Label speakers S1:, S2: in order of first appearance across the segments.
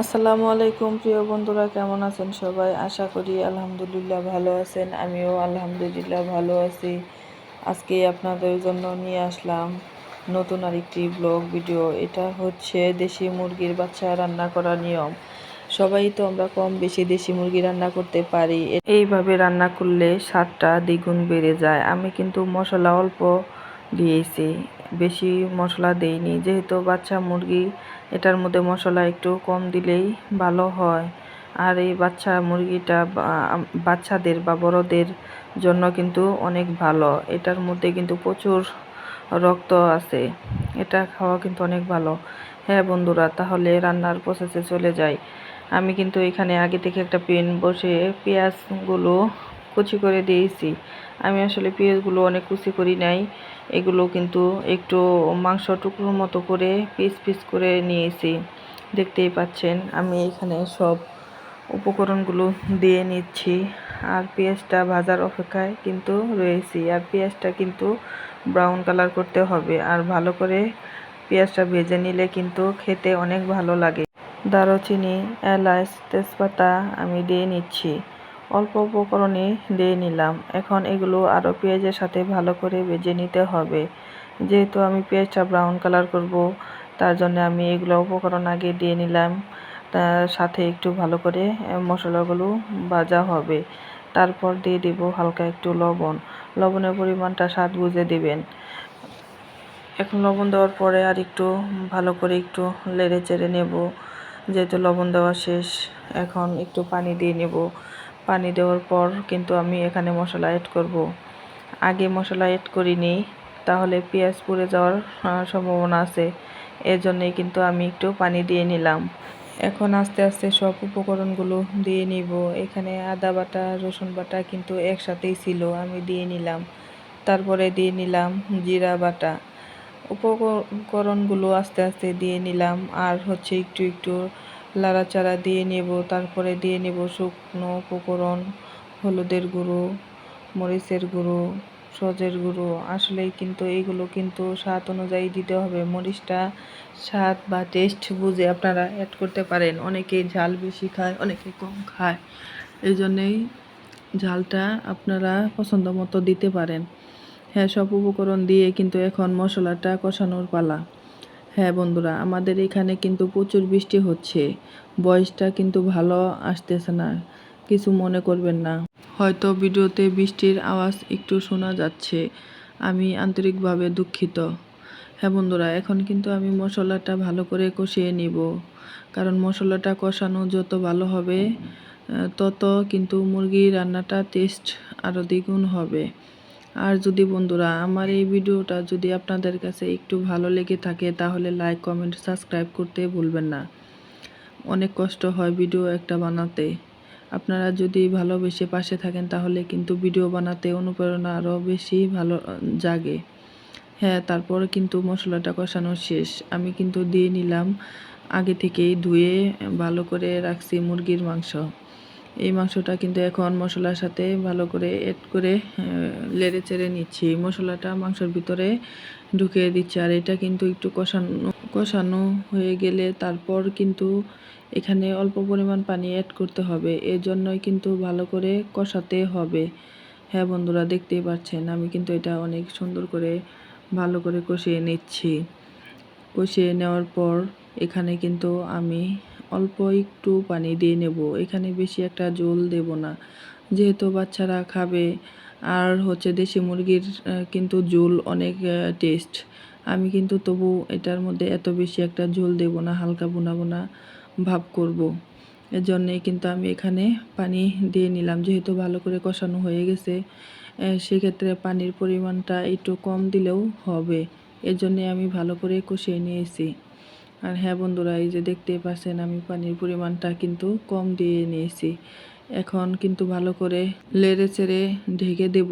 S1: আসসালামু আলাইকুম, প্রিয় বন্ধুরা, কেমন আছেন সবাই? আশা করি আলহামদুলিল্লাহ ভালো আছেন। আমিও আলহামদুলিল্লাহ ভালো আছি। আজকে আপনাদের জন্য নিয়ে আসলাম নতুন আরেকটি ব্লগ ভিডিও। এটা হচ্ছে দেশি মুরগির বাচ্চা রান্না করার নিয়ম। সবাই তো আমরা কম বেশি দেশি মুরগি রান্না করতে পারি। এইভাবে রান্না করলে স্বাদটা দ্বিগুণ বেড়ে যায়। আমি কিন্তু মশলা অল্প দিয়েছি। বেশি মশলা দেইনি। যেহেতু বাচ্চা মুরগি এটার মধ্যে মশলা একটু কম দিলেই ভালো হয়। আর এই বাচ্চা মুরগিটা বাচ্চাদের বা বড়দের জন্য কিন্তু অনেক ভালো। এটার মধ্যে কিন্তু প্রচুর রক্ত আছে। এটা খাওয়া কিন্তু অনেক ভালো। হ্যাঁ বন্ধুরা, তাহলে রান্নার প্রসেসে চলে যাই। আমি কিন্তু এখানে আগে থেকে একটা পেন বসে পেঁয়াজগুলো কুচি করে দিয়েছি। আমি আসলে পেঁয়াজগুলো অনেক কুচি করি নাই। এগুলো কিন্তু একটু মাংস টুকরোর মতো করে পিস পিস করে নিয়েছি। দেখতেই পাচ্ছেন, আমি এখানে সব উপকরণগুলো দিয়ে নিচ্ছি। আর পেঁয়াজটা ভাজার অপেক্ষায় কিন্তু রয়েছি। আর পেঁয়াজটা কিন্তু ব্রাউন কালার করতে হবে। আর ভালো করে পেঁয়াজটা ভেজে নিলে কিন্তু খেতে অনেক ভালো লাগে। দারুচিনি, এলাচ, তেজপাতা আমি দিয়ে নিচ্ছি। অল্প উপকরণে দিয়ে নিলাম। এখন এগুলো আরও পেঁয়াজের সাথে ভালো করে ভেজে নিতে হবে। যেহেতু আমি পেঁয়াজটা ব্রাউন কালার করব, তার জন্য আমি এগুলো উপকরণ আগে দিয়ে নিলাম। তার সাথে একটু ভালো করে মশলাগুলো ভাজা হবে। তারপর দিয়ে দেব হালকা একটু লবণ। লবণের পরিমাণটা স্বাদ বুঝে দেবেন। এখন লবণ দেওয়ার পরে আর একটু ভালো করে একটু লেড়ে চেড়ে নেব। যেহেতু লবণ দেওয়া শেষ, এখন একটু পানি দিয়ে নেব। পানি দেওয়ার পর কিন্তু আমি এখানে মশলা অ্যাড করব। আগে মশলা অ্যাড করিনি, তাহলে পেঁয়াজ পুড়ে যাওয়ার সম্ভাবনা আছে। এর জন্যই কিন্তু আমি একটু পানি দিয়ে নিলাম। এখন আস্তে আস্তে সব উপকরণগুলো দিয়ে নিব। এখানে আদা বাটা, রসুন বাটা কিন্তু একসাথেই ছিল, আমি দিয়ে নিলাম। তারপরে দিয়ে নিলাম জিরা বাটা। উপকরণগুলো আস্তে আস্তে দিয়ে নিলাম, আর হচ্ছে একটু একটু লাড়াচাড়া দিয়ে নেব, তারপরে দিয়ে নেব শুকনো উপকরণ, হলুদের গুঁড়ো, মরিচের গুঁড়ো, সজের গুঁড়ো। আসলেই কিন্তু এইগুলো কিন্তু স্বাদ অনুযায়ী দিতে হবে। মরিচটা স্বাদ বা টেস্ট বুঝে আপনারা অ্যাড করতে পারেন। অনেকে ঝাল বেশি খায়, অনেকে কম খায়। এই জন্যেই ঝালটা আপনারা পছন্দ মতো দিতে পারেন। হ্যাঁ সব উপকরণ দিয়ে কিন্তু এখন মশলাটা কষানোর পালা। হ্যাঁ বন্ধুরা, আমাদের এখানে কিন্তু প্রচুর বৃষ্টি হচ্ছে। বয়সটা কিন্তু ভালো আসতেছে না, কিছু মনে করবেন না। হয়তো ভিডিওতে বৃষ্টির আওয়াজ একটু শোনা যাচ্ছে, আমি আন্তরিকভাবে দুঃখিত। হ্যাঁ বন্ধুরা, এখন কিন্তু আমি মশলাটা ভালো করে কষিয়ে নিব। কারণ মশলাটা কষানো যত ভালো হবে তত কিন্তু মুরগির রান্নাটা টেস্ট আরও দ্বিগুণ হবে। আর যদি বন্ধুরা আমার এই ভিডিওটা যদি আপনাদের কাছে একটু ভালো লেগে থাকে, তাহলে লাইক কমেন্ট সাবস্ক্রাইব করতে ভুলবেন না। অনেক কষ্ট হয় ভিডিও একটা বানাতে। আপনারা যদি ভালোবেসে পাশে থাকেন, তাহলে কিন্তু ভিডিও বানাতে অনুপ্রেরণা আরও বেশি ভালো জাগে। হ্যাঁ তারপর কিন্তু মশলাটা কষানো শেষ। আমি কিন্তু দিয়ে নিলাম, আগে থেকেই ধুয়ে ভালো করে রাখছি মুরগির মাংস। এই মাংসটা কিন্তু এখন মশলার সাথে ভালো করে এড করে লেড়ে চেড়ে নিচ্ছি। মশলাটা মাংসের ভিতরে ঢুকিয়ে দিচ্ছি। আর এটা কিন্তু একটু কষানো কষানো হয়ে গেলে তারপর কিন্তু এখানে অল্প পরিমাণ পানি অ্যাড করতে হবে। এর জন্যই কিন্তু ভালো করে কষাতে হবে। হ্যাঁ বন্ধুরা, দেখতেই পাচ্ছেন, আমি কিন্তু এটা অনেক সুন্দর করে ভালো করে কষিয়ে নিচ্ছি। কষিয়ে নেওয়ার পর এখানে কিন্তু আমি অল্প একটু পানি দিয়ে নেব। এখানে বেশি একটা জল দেব না। যেহেতু বাচ্চারা খাবে, আর হচ্ছে দেশি মুরগির কিন্তু ঝোল অনেক টেস্ট আমি কিন্তু তবু এটার মধ্যে এত বেশি একটা ঝোল দেব না, হালকা বোনা বোনা ভাব করব। এর জন্যে কিন্তু আমি এখানে পানি দিয়ে নিলাম। যেহেতু ভালো করে কষানো হয়ে গেছে সেক্ষেত্রে পানির পরিমাণটা একটু কম দিলেও হবে। এর জন্যে আমি ভালো করে কষিয়ে নিয়েছি। আর হ্যাঁ বন্ধুরা, এই যে দেখতে পাচ্ছেন আমি পানির পরিমাণটা কিন্তু কম দিয়ে নিয়েছি। এখন কিন্তু ভালো করে লেড়ে চেড়ে ঢেকে দেব।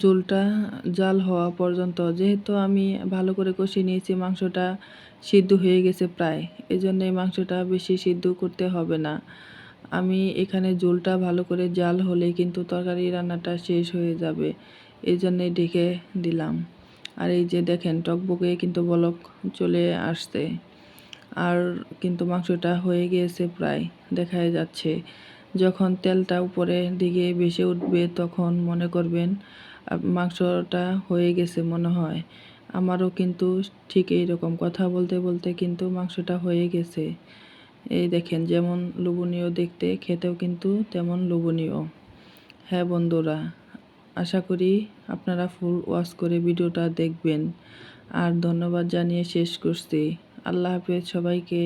S1: ঝোলটা জাল হওয়া পর্যন্ত, যেহেতু আমি ভালো করে কষিয়ে নিয়েছি, মাংসটা সিদ্ধ হয়ে গেছে প্রায় এই জন্য মাংসটা বেশি সিদ্ধ করতে হবে না। আমি এখানে জোলটা ভালো করে জাল হলে কিন্তু তরকারি রান্নাটা শেষ হয়ে যাবে এই জন্যে ঢেকে দিলাম। আর এই যে দেখেন টকবকে কিন্তু বলক চলে আসছে। আর কিন্তু মাংসটা হয়ে গিয়েছে প্রায়, দেখাই যাচ্ছে। যখন তেলটা উপরের দিকে ভেসে উঠবে তখন মনে করবেন মাংসটা হয়ে গেছে মনে হয়। আমারও কিন্তু ঠিক এই রকম কথা বলতে বলতে কিন্তু মাংসটা হয়ে গেছে। এই দেখেন যেমন লোভনীয় দেখতে, খেতেও কিন্তু তেমন লোভনীয়। হ্যাঁ বন্ধুরা আশা করি আপনারা ফুল ওয়াশ করে ভিডিওটা দেখবেন। আর ধন্যবাদ জানিয়ে শেষ করছি। আল্লাহ হাফেজ সবাইকে।